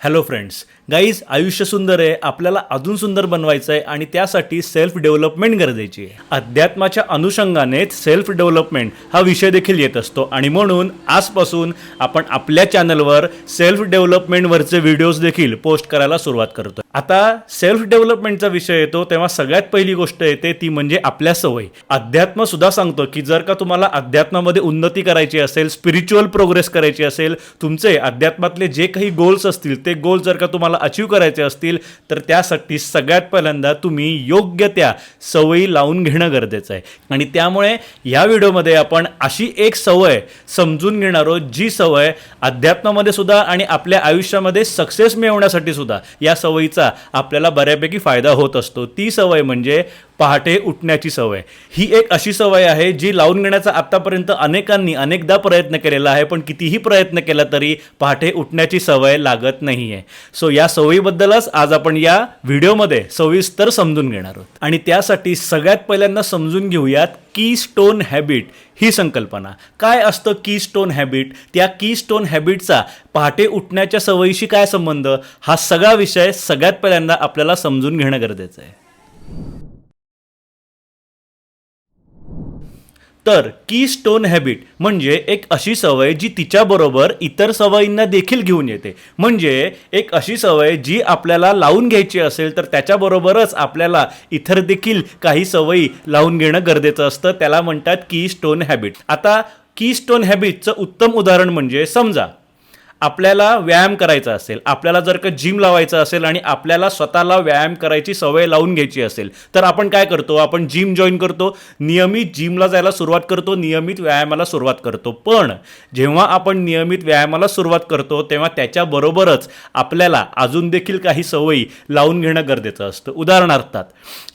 Hello friends guys आयुष्य सुंदर आहे आपल्याला अजून सुंदर बनवायचं आहे आणि त्यासाठी सेल्फ डेव्हलपमेंट गरजेची आहे. अध्यात्माच्या अनुषंगानेच सेल्फ डेव्हलपमेंट हा विषय देखील येत असतो आणि म्हणून आजपासून आपण आपल्या चॅनलवर सेल्फ डेव्हलपमेंटवरचे व्हिडिओज देखील पोस्ट करायला सुरुवात करतो आता सेल्फ डेव्हलपमेंटचा विषय येतो तेव्हा सगळ्यात पहिली गोष्ट येते ती म्हणजे आपल्या सवयी. अध्यात्म सुद्धा सांगतो की जर का तुम्हाला अध्यात्मामध्ये उन्नती करायची असेल स्पिरिच्युअल प्रोग्रेस करायची असेल तुमचे अध्यात्मातले जे काही गोल्स असतील ते गोल जर का तुम्हाला अचीव करायचे असतील तर त्यासाठी सगळ्यात पहिल्यांदा तुम्ही योग्य त्या सवयी लावून घेणं गरजेचं आहे. आणि त्यामुळे या व्हिडिओमध्ये आपण अशी एक सवय समजून घेणार आहोत जी सवय अध्यात्मामध्ये सुद्धा आणि आपल्या आयुष्यामध्ये सक्सेस मिळवण्यासाठी सुद्धा या सवयीचा आपल्याला बऱ्यापैकी फायदा होत असतो. ती सवय म्हणजे पहाटे उठण्याची सवय. ही एक अशी सवय आहे जी लावून घेण्याचा आत्तापर्यंत अनेकांनी अनेकदा प्रयत्न केलेला आहे पण कितीही प्रयत्न केला तरी पहाटे उठण्याची सवय लागत नाही आहे सो या सवयीबद्दलच आज आपण या व्हिडिओमध्ये सविस्तर समजून घेणार आहोत. आणि त्यासाठी सगळ्यात पहिल्यांदा समजून घेऊयात की स्टोन हॅबिट ही संकल्पना. काय असतं की स्टोन हॅबिट त्या की स्टोन हॅबिटचा पहाटे उठण्याच्या सवयीशी काय संबंध? हा सगळा विषय सगळ्यात पहिल्यांदा आपल्याला समजून घेणं गरजेचं आहे. तर की स्टोन हॅबिट म्हणजे एक अशी सवय जी तिच्याबरोबर इतर सवयींना देखील घेऊन येते. म्हणजे एक अशी सवय जी आपल्याला लावून घ्यायची असेल तर त्याच्याबरोबरच आपल्याला इतर देखील काही सवयी लावून घेणं गरजेचं असतं. त्याला म्हणतात की स्टोन हॅबिट आता की स्टोन हॅबिटचं उत्तम उदाहरण म्हणजे समजा आपल्याला व्यायाम करायचा असेल आपल्याला जर का जिम लावायचं असेल आणि आपल्याला स्वतःला व्यायाम करायची सवय लावून घ्यायची असेल तर आपण काय करतो? आपण जिम जॉईन करतो. नियमित जिमला जायला सुरुवात करतो नियमित व्यायामाला सुरुवात करतो. पण जेव्हा आपण नियमित व्यायामाला सुरुवात करतो तेव्हा त्याच्याबरोबरच आपल्याला अजून देखील काही सवयी लावून घेणं गरजेचं असतं. उदाहरणार्थात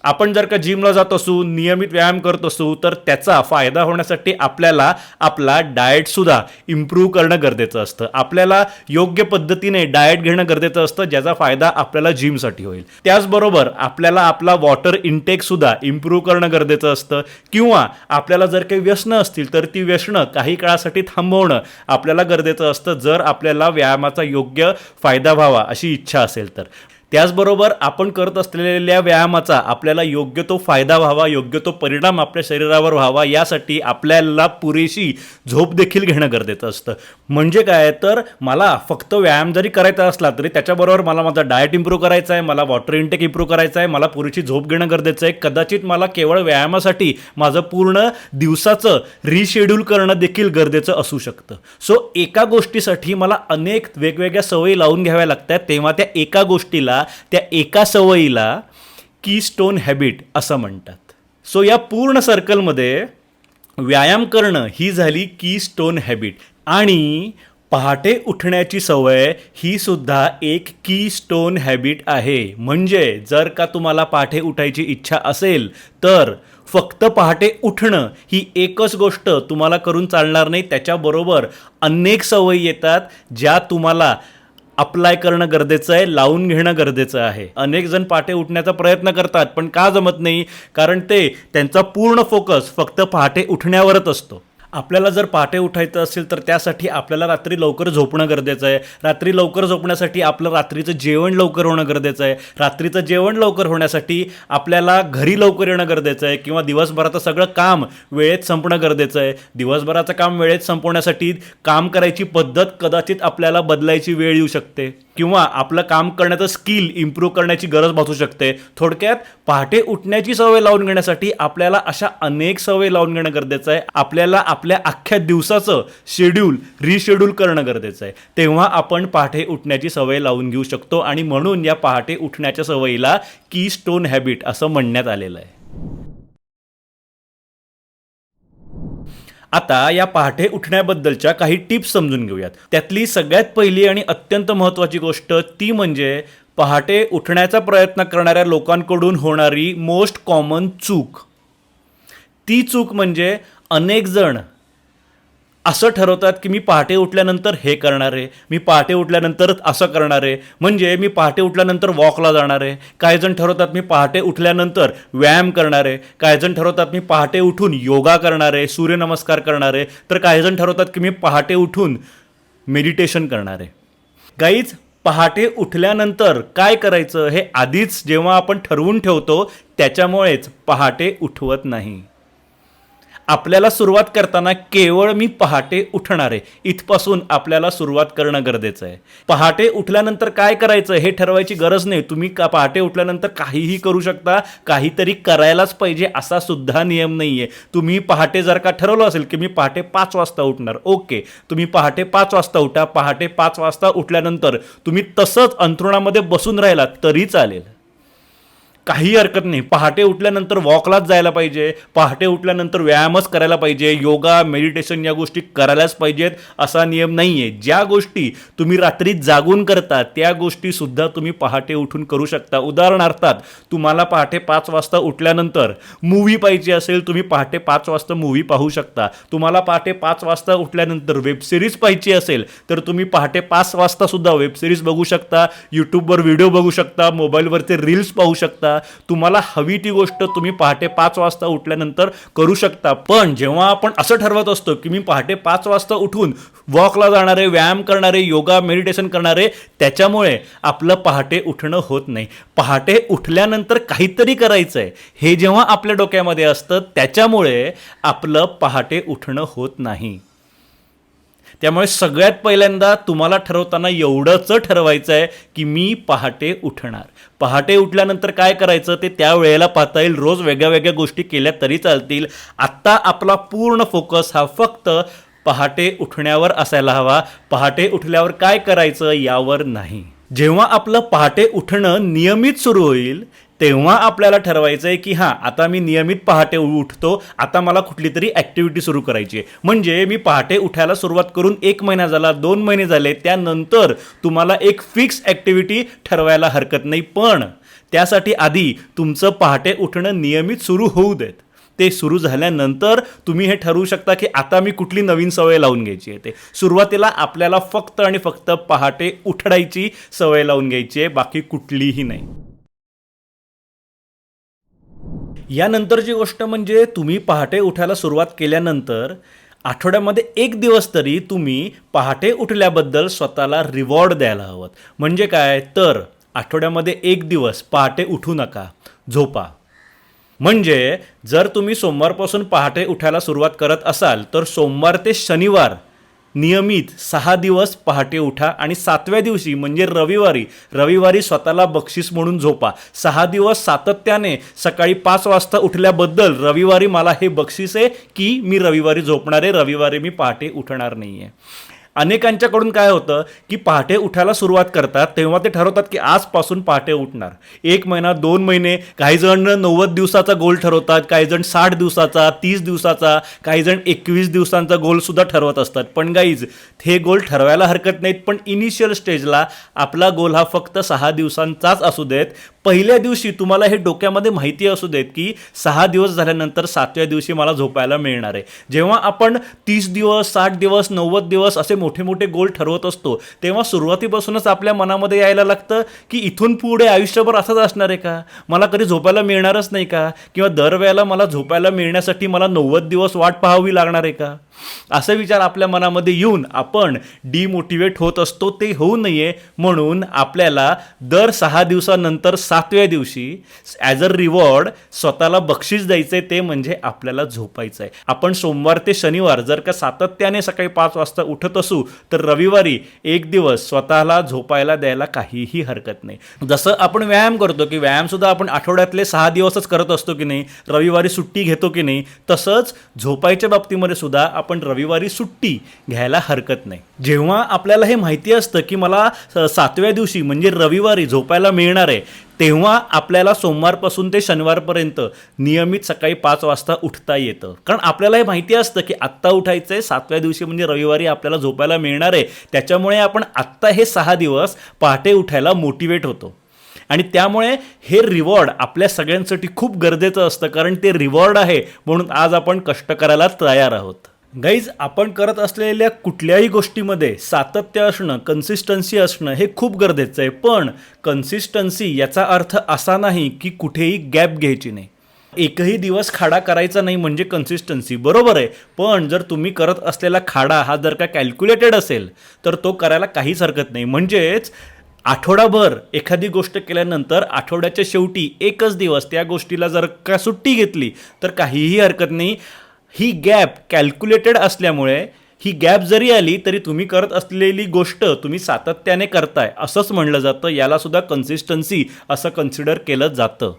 आपण जर का जिमला जात असू नियमित व्यायाम करत असू तर त्याचा फायदा होण्यासाठी आपल्याला आपला डाएटसुद्धा इम्प्रूव्ह करणं गरजेचं असतं. आपल्याला योग्य पद्धतीने डाएट घेणं गरजेचं असतं ज्याचा फायदा आपल्याला जिमसाठी होईल. त्याचबरोबर आपल्याला आपला वॉटर इनटेक सुद्धा इम्प्रूव्ह करणं गरजेचं असतं. किंवा आपल्याला जर काही व्यसनं असतील तर ती व्यसनं काही काळासाठी थांबवणं आपल्याला गरजेचं असतं जर आपल्याला व्यायामाचा योग्य फायदा व्हावा अशी इच्छा असेल तर. त्याचबरोबर आपण करत असलेल्या व्यायामाचा आपल्याला योग्य तो फायदा व्हावा योग्य तो परिणाम आपल्या शरीरावर व्हावा यासाठी आपल्याला पुरेशी झोप देखील घेणं गरजेचं असतं. म्हणजे काय? तर मला फक्त व्यायाम जरी करायचा असला तरी त्याच्याबरोबर मला माझा डाएट इम्प्रूव्ह करायचा आहे मला वॉटर इंटेक इम्प्रूव्ह करायचा आहे मला पुरेशी झोप घेणं गरजेचं आहे. कदाचित मला केवळ व्यायामासाठी माझं पूर्ण दिवसाचं रिशेड्यूल करणं देखील गरजेचं असू शकतं. सो एका गोष्टीसाठी मला अनेक वेगवेगळ्या सवयी लावून घ्याव्या लागतात. तेव्हा त्या एका गोष्टीला त्या एका सवयीला की स्टोन हॅबिट असं म्हणतात. सो या पूर्ण सर्कलमध्ये व्यायाम करणं ही झाली की स्टोन हॅबिट आणि पहाटे उठण्याची सवय ही सुद्धा एक की स्टोन हॅबिट आहे. म्हणजे जर का तुम्हाला पहाटे उठायची इच्छा असेल तर फक्त पहाटे उठणं ही एकच गोष्ट तुम्हाला करून चालणार नाही. त्याच्याबरोबर अनेक सवयी येतात ज्या तुम्हाला अप्लाय करणं गरजेचं आहे लावून घेणं गरजेचं आहे. अनेक जण पाटे उठण्याचा प्रयत्न करतात पण का जमत नाही? कारण ते त्यांचा पूर्ण फोकस फक्त पहाटे उठण्यावरच असतो. आपल्याला जर पहाटे उठायचं असेल तर त्यासाठी आपल्याला रात्री लवकर झोपणं गरजेचं आहे. रात्री लवकर झोपण्यासाठी आपलं रात्रीचं जेवण लवकर होणं गरजेचं आहे. रात्रीचं जेवण लवकर होण्यासाठी आपल्याला घरी लवकर येणं गरजेचं आहे किंवा दिवसभराचं सगळं काम वेळेत संपणं गरजेचं आहे. दिवसभराचं काम वेळेत संपवण्यासाठी काम करायची पद्धत कदाचित आपल्याला बदलायची वेळ येऊ शकते. किंवा आपलं काम करण्याचं स्किल इम्प्रूव्ह करण्याची गरज भासू शकते. थोडक्यात पहाटे उठण्याची सवय लावून घेण्यासाठी आपल्याला अशा अनेक सवय लावून घेणं गरजेचं आहे. आपल्याला आपल्या अख्ख्या दिवसाचं शेड्यूल रिशेड्यूल करणं गरजेचं आहे. तेव्हा आपण पहाटे उठण्याची सवय लावून घेऊ शकतो आणि म्हणून या पहाटे उठण्याच्या सवयीला की स्टोन हॅबिट असं म्हणण्यात आलेलं आहे. आता या पहाटे उठण्याबद्दलच्या काही टिप्स समजून घेऊयात. त्यातली सगळ्यात पहिली आणि अत्यंत महत्त्वाची गोष्ट ती म्हणजे पहाटे उठण्याचा प्रयत्न करणाऱ्या लोकांकडून होणारी मोस्ट कॉमन चूक. ती चूक म्हणजे अनेक जण असं ठरवतात की मी पहाटे उठल्यानंतर हे करणार आहे मी पहाटे उठल्यानंतर असं करणार आहे. म्हणजे मी पहाटे उठल्यानंतर वॉकला जाणार आहे. काही जण ठरवतात मी पहाटे उठल्यानंतर व्यायाम करणार आहे. काही जण ठरवतात मी पहाटे उठून योगा करणार आहे सूर्यनमस्कार करणार आहे. तर काही जण ठरवतात की मी पहाटे उठून मेडिटेशन करणार आहे. गाईज पहाटे उठल्यानंतर काय करायचं? हे आधीच जेव्हा आपण ठरवून ठेवतो त्याच्यामुळेच पहाटे उठवत नाही. आपल्याला सुरुवात करताना केवळ मी पहाटे उठणार आहे. इथपासून आपल्याला सुरुवात करणं गरजेचं आहे. पहाटे उठल्यानंतर काय करायचं हे ठरवायची गरज नाही. तुम्ही का पहाटे उठल्यानंतर काहीही करू शकता काहीतरी करायलाच पाहिजे असा सुद्धा नियम नाही आहे तुम्ही पहाटे जर का ठरवलं असेल की मी पहाटे पाच वाजता उठणार ओके. तुम्ही पहाटे पाच वाजता उठा पहाटे पाच वाजता उठल्यानंतर तुम्ही तसंच अंथरुणामध्ये बसून राहिला तरी चालेल. काही हरकत नाही. पहाटे उठल्यानंतर वॉकलाच जायला पाहिजे. पहाटे उठल्यानंतर व्यायामच करायला पाहिजे. योगा मेडिटेशन या गोष्टी करायलाच पाहिजेत असा नियम नाही आहे ज्या गोष्टी तुम्ही रात्री जागून करता त्या गोष्टीसुद्धा तुम्ही पहाटे उठून करू शकता. उदाहरणार्थात तुम्हाला पहाटे पाच वाजता उठल्यानंतर मूव्ही पाहिजे असेल तुम्ही पहाटे पाच वाजता मूव्ही पाहू शकता. तुम्हाला पहाटे पाच वाजता उठल्यानंतर वेबसिरीज पाहिजे असेल तर तुम्ही पहाटे पाच वाजतासुद्धा वेबसिरीज बघू शकता. यूट्यूबवर व्हिडिओ बघू शकता. मोबाईलवरचे रील्स पाहू शकता. तुम्हाला हवी ती गोष्ट तुम्ही पहाटे पाच वाजता उठल्यानंतर करू शकता. पण जेव्हा आपण असं ठरवत असतो की मी पहाटे पाच वाजता उठून वॉकला जाणारे व्यायाम करणारे योगा मेडिटेशन करणारे त्याच्यामुळे आपलं पहाटे उठणं होत नाही. पहाटे उठल्यानंतर काहीतरी करायचं आहे हे जेव्हा आपल्या डोक्यामध्ये असतं त्याच्यामुळे आपलं पहाटे उठणं होत नाही. त्यामुळे सगळ्यात पहिल्यांदा तुम्हाला ठरवताना एवढंच ठरवायचं आहे की मी पहाटे उठणार. पहाटे उठल्यानंतर काय करायचं ते त्या वेळेला पाहता येईल. रोज वेगळ्या वेगळ्या गोष्टी केल्या तरी चालतील. आत्ता आपला पूर्ण फोकस हा फक्त पहाटे उठण्यावर असायला हवा. पहाटे उठल्यावर काय करायचं यावर नाही. जेव्हा आपलं पहाटे उठणं नियमित सुरू होईल तेव्हा आपल्याला ठरवायचं आहे की हां आता मी नियमित पहाटे उठतो आता मला कुठली तरी ॲक्टिव्हिटी सुरू करायची आहे. म्हणजे मी पहाटे उठायला सुरुवात करून एक महिना झाला दोन महिने झाले त्यानंतर तुम्हाला एक फिक्स ॲक्टिव्हिटी ठरवायला हरकत नाही. पण त्यासाठी आधी तुमचं पहाटे उठणं नियमित सुरू होऊ देत. ते सुरू झाल्यानंतर तुम्ही हे ठरवू शकता की आता मी कुठली नवीन सवय लावून घ्यायची आहे ते. सुरुवातीला आपल्याला फक्त आणि फक्त पहाटे उठडायची सवय लावून घ्यायची आहे बाकी कुठलीही नाही. यानंतरची गोष्ट म्हणजे तुम्ही पहाटे उठायला सुरुवात केल्यानंतर आठवड्यामध्ये एक दिवस तरी तुम्ही पहाटे उठल्याबद्दल स्वतःला रिवॉर्ड द्यायला हवं. म्हणजे काय? तर आठवड्यामध्ये एक दिवस पहाटे उठू नका झोपा. म्हणजे जर तुम्ही सोमवारपासून पहाटे उठायला सुरुवात करत असाल तर सोमवार ते शनिवार नियमित सहा दिवस पहाटे उठा आणि सातव्या दिवशी म्हणजे रविवारी रविवारी स्वतःला बक्षीस म्हणून झोपा. सहा दिवस सातत्याने सकाळी पाच वाजता उठल्याबद्दल रविवारी मला हे बक्षीस आहे की मी रविवारी झोपणार आहे रविवारी मी पहाटे उठणार नाही आहे अनेकांच्याकडून काय होतं की पहाटे उठायला सुरुवात करतात तेव्हा ते ठरवतात की आजपासून पहाटे उठणार. एक महिना दोन महिने काही जण नव्वद दिवसाचा गोल ठरवतात काही जण साठ दिवसाचा तीस दिवसाचा काही जण एकवीस दिवसांचा गोलसुद्धा ठरवत असतात. पण गाईज हे गोल ठरवायला हरकत नाहीत पण इनिशियल स्टेजला आपला गोल हा फक्त सहा दिवसांचाच असू देत पहिल्या दिवशी तुम्हाला हे डोक्यामध्ये माहिती असू देत की सहा दिवस झाल्यानंतर सातव्या दिवशी मला झोपायला मिळणार आहे. जेव्हा आपण तीस दिवस साठ दिवस नव्वद दिवस असे मोठे मोठे गोल ठरवत असतो तेव्हा सुरुवातीपासूनच आपल्या मनामध्ये यायला लागतं की इथून पुढे आयुष्यभर असंच असणार आहे का? मला कधी झोपायला मिळणारच नाही का? किंवा दरवेळेला मला झोपायला मिळण्यासाठी मला नव्वद दिवस वाट पाहावी लागणार आहे का? असे विचार आपल्या मनामध्ये येऊन आपण डिमोटिवेट होत असतो ते होऊ नये. म्हणून आपल्याला दर सहा दिवसानंतर सातव्या दिवशी ॲज अ रिवॉर्ड स्वतःला बक्षीस द्यायचं आहे ते म्हणजे आपल्याला झोपायचं आहे आपण सोमवार ते शनिवार जर का सातत्याने सकाळी पाच वाजता उठत असू तर रविवारी एक दिवस स्वतःला झोपायला द्यायला काहीही हरकत नाही. जसं आपण व्यायाम करतो की व्यायामसुद्धा आपण आठवड्यातले सहा दिवसच करत असतो की नाही रविवारी सुट्टी घेतो की नाही तसंच झोपायच्या बाबतीमध्ये सुद्धा आपण रविवारी सुट्टी घ्यायला हरकत नाही. जेव्हा आपल्याला हे माहिती असतं की मला सातव्या दिवशी म्हणजे रविवारी झोपायला मिळणार आहे तेव्हा आपल्याला सोमवारपासून ते शनिवारपर्यंत नियमित सकाळी पाच वाजता उठता येतं. कारण आपल्याला हे माहिती असतं की आत्ता उठायचं आहे सातव्या दिवशी म्हणजे रविवारी आपल्याला झोपायला मिळणार आहे. त्याच्यामुळे आपण आत्ता हे सहा दिवस पहाटे उठायला मोटिवेट होतो. आणि त्यामुळे हे रिवॉर्ड आपल्या सगळ्यांसाठी खूप गरजेचं असतं कारण ते रिवॉर्ड आहे म्हणून आज आपण कष्ट करायला तयार आहोत. गाईज आपण करत असलेल्या कुठल्याही गोष्टीमध्ये सातत्य असणं कन्सिस्टन्सी असणं हे खूप गरजेचं आहे. पण कन्सिस्टन्सी याचा अर्थ असा नाही की कुठेही गॅप घ्यायची नाही. एकही दिवस खाडा करायचा नाही म्हणजे कन्सिस्टन्सी बरोबर आहे. पण जर तुम्ही करत असलेला खाडा हा जर का कॅल्क्युलेटेड असेल तर तो करायला काहीच हरकत नाही. म्हणजेच आठवडाभर एखादी गोष्ट केल्यानंतर आठवड्याच्या शेवटी एकच दिवस त्या गोष्टीला जर का सुट्टी घेतली तर काहीही हरकत नाही. ही गॅप कॅल्क्युलेटेड असल्यामुळे ही गॅप जरी आली तरी तुम्ही करत असलेली गोष्ट तुम्ही सातत्याने करताय. असंच म्हणलं जातं. याला सुद्धा कन्सिस्टन्सी असं कन्सिडर केलं जातं.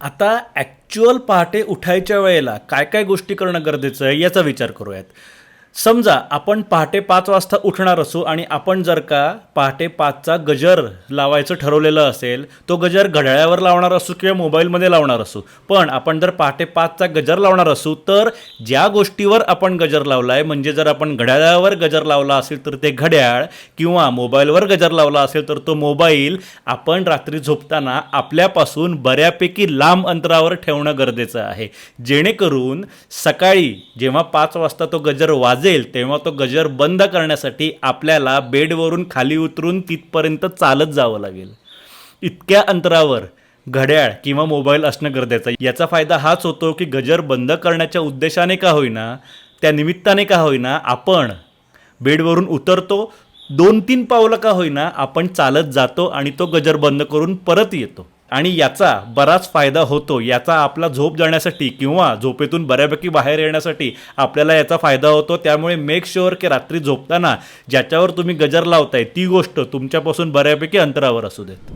आता ॲक्च्युअल पहाटे उठायच्या वेळेला काय काय गोष्टी करणं गरजेचं आहे याचा विचार करूयात. समजा आपण पहाटे पाच वाजता उठणार असू आणि आपण जर का पहाटे पाचचा गजर लावायचं ठरवलेलं असेल तो गजर घड्याळावर लावणार असू किंवा मोबाईलमध्ये लावणार असू. पण आपण जर पहाटे पाचचा गजर लावणार असू तर ज्या गोष्टीवर आपण गजर लावला आहे म्हणजे जर आपण घड्याळावर गजर लावला असेल तर ते घड्याळ किंवा मोबाईलवर गजर लावला असेल तर तो मोबाईल आपण रात्री झोपताना आपल्यापासून बऱ्यापैकी लांब अंतरावर ठेवणं गरजेचं आहे. जेणेकरून सकाळी जेव्हा पाच वाजता तो गजर वाज वाजेल तेव्हा तो गजर बंद करण्यासाठी आपल्याला बेडवरून खाली उतरून तिथपर्यंत चालत जावं लागेल. इतक्या अंतरावर घड्याळ किंवा मोबाईल असणं गरजेचं आहे. याचा फायदा हाच होतो की गजर बंद करण्याच्या उद्देशाने का होईना त्या निमित्ताने का होईना आपण बेडवरून उतरतो दोन तीन पावलं का होईना आपण चालत जातो आणि तो गजर बंद करून परत येतो. आणि याचा बराच फायदा होतो. याचा आपला झोप जाण्यासाठी किंवा झोपेतून बऱ्यापैकी बाहेर येण्यासाठी आपल्याला याचा फायदा होतो. त्यामुळे मेक शुअर की रात्री झोपताना ज्याच्यावर तुम्ही गजर लावताय ती गोष्ट तुमच्यापासून बऱ्यापैकी अंतरावर असू देत.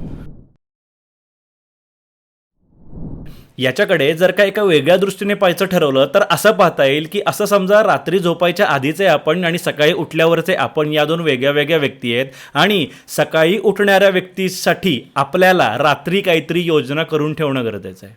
याच्याकडे जर का एका वेगळ्या दृष्टीने पाहायचं ठरवलं तर असं पाहता येईल की असं समजा रात्री झोपायच्या आधीचे आपण आणि सकाळी उठल्यावरचे आपण या दोन वेगळ्या वेगळ्या व्यक्ती आहेत आणि सकाळी उठणाऱ्या व्यक्तीसाठी आपल्याला रात्री काहीतरी योजना करून ठेवणं गरजेचं आहे.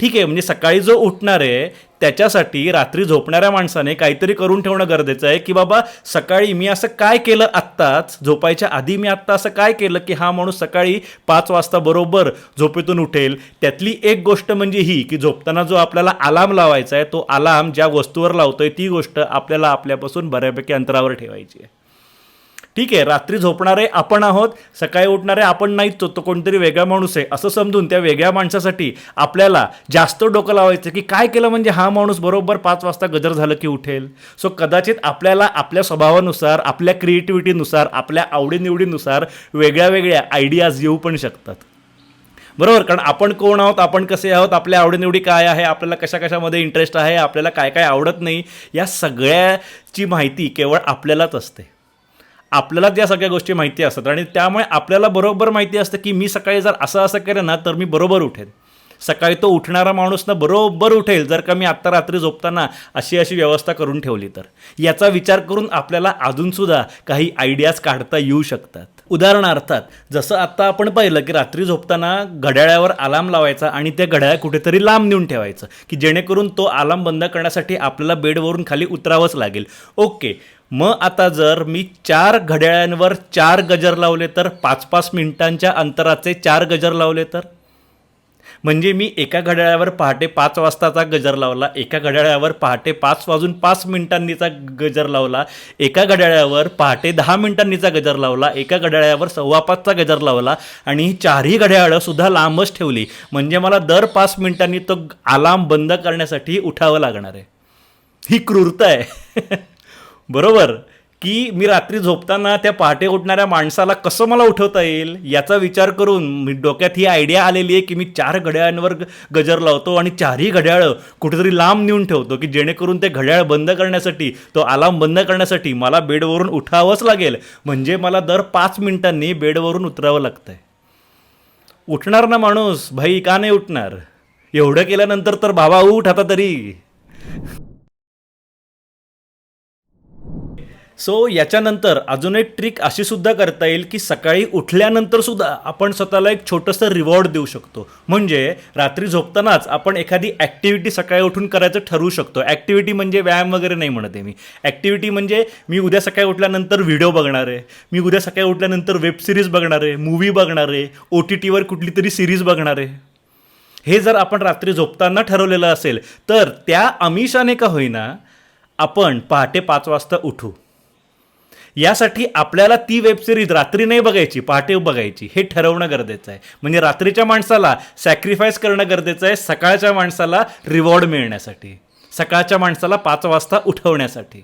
ठीक आहे म्हणजे सकाळी जो उठणार आहे त्याच्यासाठी रात्री झोपणाऱ्या माणसाने काहीतरी करून ठेवणं गरजेचं आहे की बाबा सकाळी मी असं काय केलं आत्ताच? झोपायच्या आधी मी आत्ता असं काय केलं की हा माणूस सकाळी पाच वाजता बरोबर झोपेतून उठेल? त्यातली एक गोष्ट म्हणजे ही की झोपताना जो आपल्याला अलार्म लावायचा आहे तो अलार्म ज्या वस्तूवर लावतोय ती गोष्ट आपल्याला आपल्यापासून बऱ्यापैकी अंतरावर ठेवायची आहे. ठीक आहे रात्री झोपणारे आपण आहोत सकाळी उठणारे आपण नाहीच तो तो कोणतरी वेगळा माणूस आहे. असं समजून त्या वेगळ्या माणसासाठी आपल्याला जास्त डोकं लावायचं की काय केलं म्हणजे हा माणूस बरोबर पाच वाजता गजर झालं की उठेल. सो कदाचित आपल्याला आपल्या स्वभावानुसार आपल्या क्रिएटिव्हिटीनुसार आपल्या आवडीनिवडीनुसार वेगळ्या वेगळ्या आयडियाज येऊ पण शकतात. बरोबर? कारण आपण कोण आहोत आपण कसे आहोत आपल्या आवडीनिवडी काय आहे आपल्याला कशा कशामध्ये इंटरेस्ट आहे आपल्याला काय काय आवडत नाही या सगळ्याची माहिती केवळ आपल्यालाच असते. आपल्याला त्या सगळ्या गोष्टी माहिती असतात आणि त्यामुळे आपल्याला बरोबर माहिती असतं की मी सकाळी जर असं असं केलं ना तर मी बरोबर उठेन. सकाळी तो उठणारा माणूस ना बरोबर उठेल जर का मी आत्ता रात्री झोपताना अशी अशी व्यवस्था करून ठेवली तर. याचा विचार करून आपल्याला अजूनसुद्धा काही आयडियाज काढता येऊ शकतात. उदाहरणार्थात जसं आत्ता आपण पाहिलं की रात्री झोपताना घड्याळावर अलार्म लावायचा आणि ते घड्याळ कुठेतरी लांब नेऊन ठेवायचं की जेणेकरून तो अलार्म बंद करण्यासाठी आपल्याला बेडवरून खाली उतरावंच लागेल. ओके मग आता जर मी चार घड्याळांवर चार गजर लावले तर पाच पाच मिनिटांच्या अंतराचे चार गजर लावले तर? म्हणजे मी एका घड्याळावर पहाटे पाच वाजताचा गजर लावला एका घड्याळावर पहाटे पाच वाजून पाच मिनिटांनीचा गजर लावला एका घड्याळावर पहाटे दहा मिनिटांनीचा गजर लावला एका घड्याळावर सव्वा पाचचा गजर लावला आणि ही चारही घड्याळं सुद्धा लांबच ठेवली. म्हणजे मला दर पाच मिनिटांनी तो आलाम बंद करण्यासाठी उठावं लागणार आहे. ही क्रूरता आहे. बरोबर. की मी रात्री झोपताना त्या पहाटे उठणाऱ्या माणसाला कसं मला उठवता येईल? याचा विचार करून मी डोक्यात ही आयडिया आलेली आहे की मी चार घड्याळांवर गजर लावतो आणि चारही घड्याळं कुठेतरी लांब नेऊन ठेवतो की जेणेकरून ते घड्याळ बंद करण्यासाठी तो अलार्म बंद करण्यासाठी मला बेडवरून उठावंच लागेल. म्हणजे मला दर पाच मिनिटांनी बेडवरून उतरावं लागतंय. उठणार ना माणूस? भाई का नाही उठणार? एवढं केल्यानंतर तर बाबा उठ आता तरी. सो याच्यानंतर अजून एक ट्रिक अशी सुद्धा करता येईल की सकाळी उठल्यानंतर सुद्धा आपण स्वतःला एक छोटंसं रिवॉर्ड देऊ शकतो. म्हणजे रात्री झोपतानाच आपण एखादी ॲक्टिव्हिटी सकाळी उठून करायचं ठरवू शकतो. ॲक्टिव्हिटी म्हणजे व्यायाम वगैरे नाही म्हणत आहे मी. ॲक्टिव्हिटी म्हणजे मी उद्या सकाळी उठल्यानंतर व्हिडिओ बघणार आहे. मी उद्या सकाळी उठल्यानंतर वेब सिरीज बघणार आहे मूवी बघणार आहे ओ टी टीवर कुठली तरी सिरीज बघणार आहे. हे जर आपण रात्री झोपताना ठरवलेलं असेल तर त्या अमिषाने का होईना आपण पहाटे पाच वाजता उठू. यासाठी आपल्याला ती वेबसिरीज रात्री नाही बघायची पहाटे बघायची. हे ठरवणं गरजेचं आहे. म्हणजे रात्रीच्या माणसाला सॅक्रिफाईस करणं गरजेचं आहे सकाळच्या माणसाला रिवॉर्ड मिळण्यासाठी. सकाळच्या माणसाला पाच वाजता उठवण्यासाठी.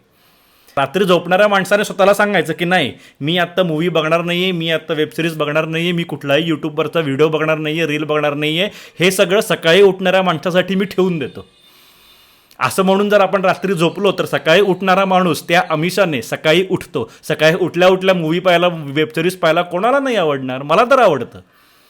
रात्री झोपणाऱ्या माणसाने स्वतःला सांगायचं की नाही मी आत्ता मूवी बघणार नाही आहे मी आत्ता वेबसिरीज बघणार नाही आहे मी कुठलाही यूट्यूबवरचा व्हिडिओ बघणार नाही आहे रील बघणार नाही आहे हे सगळं सकाळी उठणाऱ्या माणसासाठी मी ठेवून देतो. असं म्हणून जर आपण रात्री झोपलो तर सकाळी उठणारा माणूस त्या अमिषाने सकाळी उठतो. सकाळी उठल्या उठल्या मूवी पाहायला वेबसिरीज पाहायला कोणाला नाही आवडणार? मला तर आवडतं.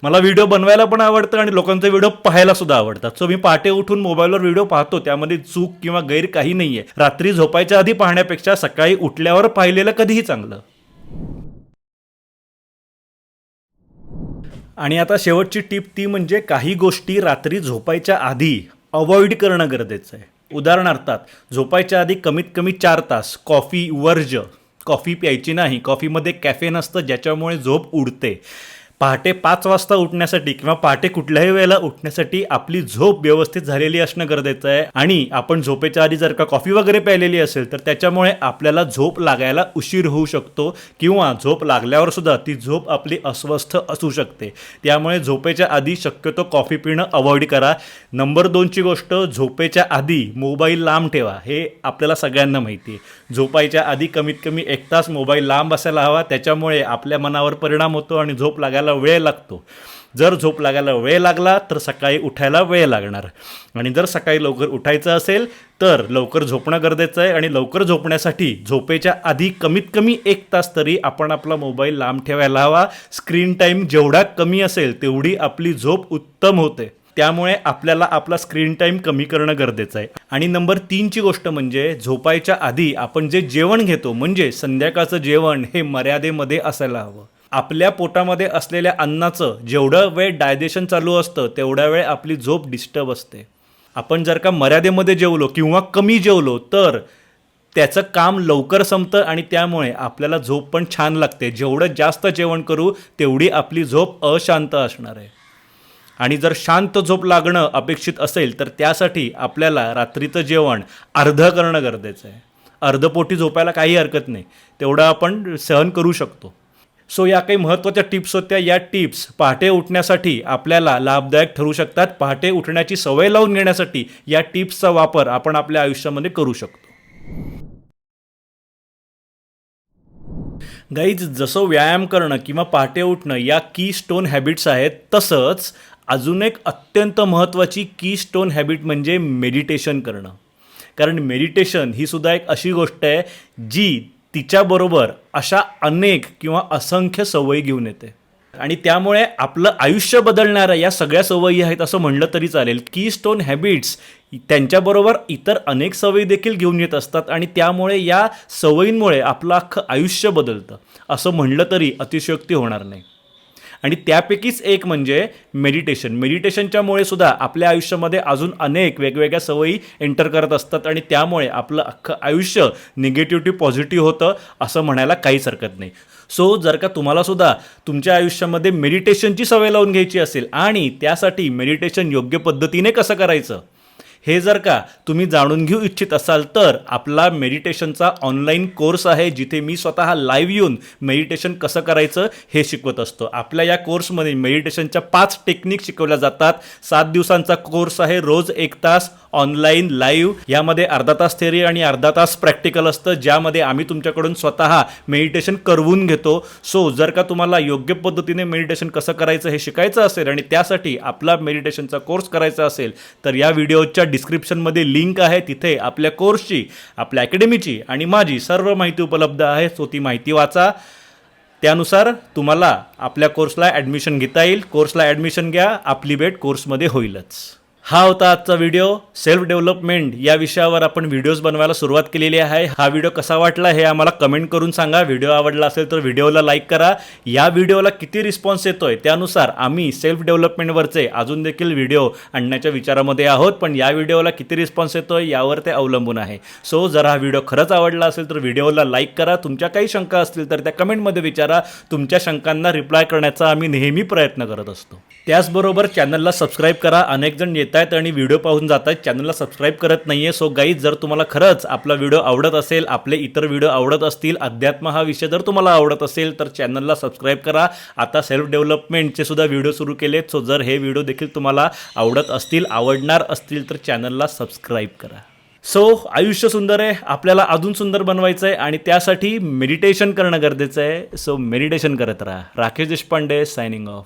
मला व्हिडिओ बनवायला पण आवडतं आणि लोकांचे व्हिडिओ पाहायला सुद्धा आवडतात. सो मी पहाटे उठून मोबाईलवर व्हिडिओ पाहतो. त्यामध्ये चूक किंवा गैर काही नाहीये. रात्री झोपायच्या आधी पाहण्यापेक्षा सकाळी उठल्यावर पाहिलेलं कधीही चांगलं. आणि आता शेवटची टीप ती म्हणजे काही गोष्टी रात्री झोपायच्या आधी अवॉइड करणं गरजेचं आहे. उदाहरणार्थात झोपायच्या आधी कमीत कमी चार तास कॉफी वर्ज कॉफी प्यायची नाही कॉफीमध्ये कॅफेन असतं ज्याच्यामुळे झोप उडते. पहाटे पाच वाजता उठण्यासाठी किंवा पहाटे कुठल्याही वेळेला उठण्यासाठी आपली झोप व्यवस्थित झालेली असणं गरजेचं आहे. आणि आपण झोपेच्या आधी जर का कॉफी वगैरे प्यायलेली असेल तर त्याच्यामुळे आपल्याला झोप लागायला उशीर होऊ शकतो किंवा झोप लागल्यावर सुद्धा ती झोप आपली अस्वस्थ असू शकते. त्यामुळे झोपेच्या आधी शक्यतो कॉफी पिणं अवॉइड करा. नंबर दोनची गोष्ट झोपेच्या आधी मोबाईल लांब ठेवा. हे आपल्याला सगळ्यांना माहिती आहे. झोपायच्या आधी कमीत कमी एक तास मोबाईल लांब असायला हवा. त्याच्यामुळे आपल्या मनावर परिणाम होतो आणि झोप लागायला वेळ लागतो. जर झोप लागायला वेळ लागला तर सकाळी उठायला वेळ लागणार. आणि जर सकाळी लवकर उठायचं असेल तर लवकर झोपणं गरजेचं आहे. आणि लवकर झोपण्यासाठी झोपेच्या आधी कमीत कमी एक तास तरी आपण आपला मोबाईल लांब ठेवायला हवा. स्क्रीन टाईम जेवढा कमी असेल तेवढी आपली झोप उत्तम होते. त्यामुळे आपल्याला आपला स्क्रीन टाईम कमी करणं गरजेचं आहे. आणि नंबर तीनची गोष्ट म्हणजे झोपायच्या आधी आपण जे जेवण घेतो म्हणजे संध्याकाळचं जेवण हे मर्यादेमध्ये असायला हवं. आपल्या पोटामध्ये असलेल्या अन्नाचं जेवढं वेळ डायजेशन चालू असतं तेवढ्या वेळ आपली झोप डिस्टर्ब असते. आपण जर का मर्यादेमध्ये जेवलो किंवा कमी जेवलो तर त्याचं काम लवकर संपतं आणि त्यामुळे आपल्याला झोप पण छान लागते. जेवढं जास्त जेवण करू तेवढी आपली झोप अशांत असणार आहे. आणि जर शांत झोप लागणं अपेक्षित असेल तर त्यासाठी आपल्याला रात्रीचं जेवण अर्धं करणं गरजेचं आहे. अर्धपोटी झोपायला काही हरकत नाही. तेवढं आपण सहन करू शकतो. सो या काही महत्त्वाच्या टिप्स होत्या. या टिप्स पहाटे उठण्यासाठी आपल्याला लाभदायक ठरू शकतात. पहाटे उठण्याची सवय लावून घेण्यासाठी या टिप्सचा वापर आपण आपल्या आयुष्यामध्ये करू शकतो. गाईज जसं व्यायाम करणं किंवा पहाटे उठणं या की स्टोन हॅबिट्स आहेत तसंच अजून एक अत्यंत महत्त्वाची की स्टोन हॅबिट म्हणजे मेडिटेशन करणं. कारण मेडिटेशन ही सुद्धा एक अशी गोष्ट आहे जी तिच्याबरोबर अशा अनेक किंवा असंख्य सवयी घेऊन येते. आणि त्यामुळे आपलं आयुष्य बदलणाऱ्या या सगळ्या सवयी आहेत असं म्हणलं तरी चालेल. की स्टोन हॅबिट्स त्यांच्याबरोबर इतर अनेक सवयी देखील घेऊन येत असतात आणि त्यामुळे या सवयींमुळे आपलं अख्खं आयुष्य बदलतं. असं म्हणलं तरी अतिशयोक्ती होणार नाही. आणि त्यापैकीच एक म्हणजे मेडिटेशन मेडिटेशनच्यामुळे सुद्धा आपल्या आयुष्यामध्ये अजून अनेक वेगवेगळ्या सवयी एंटर करत असतात आणि त्यामुळे आपलं अख्खं आयुष्य निगेटिव्ह टू पॉझिटिव्ह होतं असं म्हणायला काहीच हरकत नाही. सो जर का तुम्हाला सुद्धा तुमच्या आयुष्यामध्ये मेडिटेशनची सवय लावून घ्यायची असेल आणि त्यासाठी मेडिटेशन योग्य पद्धतीने कसं करायचं? हे जर का तुम्ही जाणून घेऊ इच्छित असाल तर आपला मेडिटेशनचा ऑनलाईन कोर्स आहे जिथे मी स्वतः लाईव्ह येऊन मेडिटेशन कसं करायचं हे शिकवत असतो. आपल्या या कोर्समध्ये मेडिटेशनच्या पाच टेक्निक शिकवल्या जातात. सात दिवसांचा कोर्स आहे रोज एक तास ऑनलाईन लाईव्ह यामध्ये अर्धा तास थेरी आणि अर्धा तास प्रॅक्टिकल असतं ज्यामध्ये आम्ही तुमच्याकडून स्वतः मेडिटेशन करवून घेतो. सो जर का तुम्हाला योग्य पद्धतीने मेडिटेशन कसं करायचं हे शिकायचं असेल आणि त्यासाठी आपला मेडिटेशनचा कोर्स करायचा असेल तर या व्हिडिओच्या डिस्क्रिप्शनमध्ये लिंक आहे. तिथे आपल्या कोर्सची आपल्या अकॅडमीची आणि माझी सर्व माहिती उपलब्ध आहे. सो ती माहिती वाचा. त्यानुसार तुम्हाला आपल्या कोर्सला ॲडमिशन घेता येईल. कोर्सला ॲडमिशन घ्या. आपली भेट कोर्समध्ये होईलच. हा होता आजचा व्हिडिओ सेल्फ डेव्हलपमेंट या विषयावर आपण व्हिडिओज बनवायला सुरुवात केलेली आहे. हा व्हिडिओ कसा वाटला हे आम्हाला कमेंट करून सांगा. व्हिडिओ आवडला असेल तर व्हिडिओला लाईक करा. या व्हिडिओला किती रिस्पॉन्स येतोय त्यानुसार आम्ही सेल्फ डेव्हलपमेंटवरचे अजून देखील व्हिडिओ आणण्याच्या विचारामध्ये आहोत. पण या व्हिडिओला किती रिस्पॉन्स येतोय यावर ते अवलंबून आहे. सो जर हा व्हिडिओ खरंच आवडला असेल तर व्हिडिओला लाईक करा. तुमच्या काही शंका असतील तर त्या कमेंटमध्ये विचारा. तुमच्या शंकांना रिप्लाय करण्याचा आम्ही नेहमी प्रयत्न करत असतो. त्याचबरोबर चॅनलला सबस्क्राईब करा. अनेकजण येतात येत आहेत आणि व्हिडिओ पाहून जात आहेत चॅनलला सबस्क्राईब करत नाहीये. सो गाईज जर तुम्हाला खरंच आपला व्हिडिओ आवडत असेल आपले इतर व्हिडिओ आवडत असतील अध्यात्म हा विषय जर तुम्हाला आवडत असेल तर चॅनलला सबस्क्राईब करा. आता सेल्फ डेव्हलपमेंटचे सुद्धा व्हिडिओ सुरू केलेत. सो जर हे व्हिडिओ देखील तुम्हाला आवडत असतील आवडणार असतील तर चॅनलला सबस्क्राईब करा. सो आयुष्य सुंदर आहे. आपल्याला अजून सुंदर बनवायचं आहे आणि त्यासाठी मेडिटेशन करणं गरजेचं आहे. सो मेडिटेशन करत राहा. Rakesh Deshpande signing off